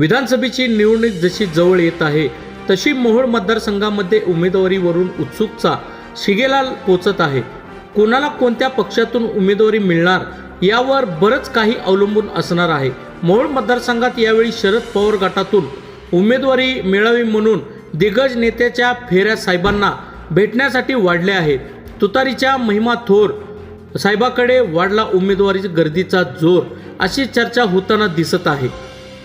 विधानसभेची निवडणूक जशी जवळ येत आहे तशी मोहोळ मतदारसंघामध्ये उमेदवारीवरून उत्सुकता शिगेला पोचत आहे. कोणाला कोणत्या पक्षातून उमेदवारी मिळणार यावर बरंच काही अवलंबून असणार आहे. मोहोळ मतदारसंघात यावेळी शरद पवार गटातून उमेदवारी मिळावी म्हणून दिग्गज नेत्याच्या फेऱ्या साहेबांना भेटण्यासाठी वाढल्या आहेत तुतारीच्या महिमा थोर साहेबाकडे वाढला उमेदवारी गर्दीचा जोर अशी चर्चा होताना दिसत आहे.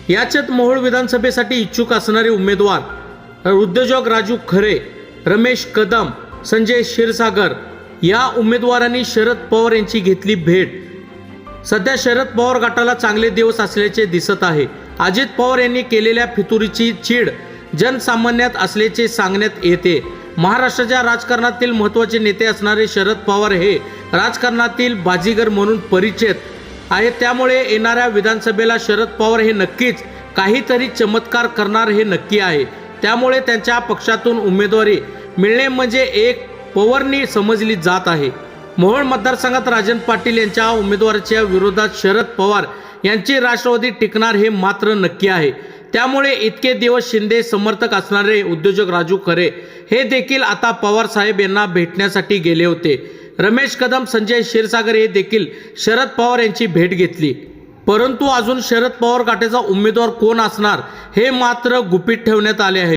याच्यात मोहोळ विधानसभेसाठी इच्छुक असणारे उमेदवार उद्योजक राजू खरे रमेश कदम संजय क्षीरसागर या उमेदवारांनी शरद पवार यांची घेतली भेट. सध्या शरद पवार गटाला चांगले दिवस असल्याचे दिसत आहे. अजित पवार यांनी केलेल्या फितुरीची चीड जनसामान्यात असल्याचे सांगण्यात येते. महाराष्ट्राच्या राजकारणातील महत्त्वाचे नेते असणारे शरद पवार हे राजकारणातील बाजीगर म्हणून परिचित आहे. त्यामुळे येणाऱ्या विधानसभेला शरद पवार हे नक्कीच काहीतरी चमत्कार करणार हे नक्की आहे. त्यामुळे त्यांच्या पक्षातून उमेदवारी मिळणे म्हणजे एक पवारनी समजली जात आहे. मोहोळ मतदारसंघात राजन पाटील यांच्या उमेदवाराच्या विरोधात शरद पवार यांची राष्ट्रवादी टिकणार हे मात्र नक्की आहे. त्यामुळे इतके दिवस शिंदे समर्थक असणारे उद्योजक राजू खरे हे देखील आता पवार साहेब यांना भेटण्यासाठी गेले होते. रमेश कदम संजय क्षीरसागर हे देखील शरद पवार यांची भेट घेतली. परंतु अजून शरद पवार काठेचा उमेदवार कोण असणार हे मात्र गुपित ठेवण्यात आले आहे.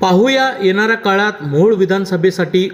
पाहूया येणाऱ्या काळात मोहोळ विधानसभेसाठी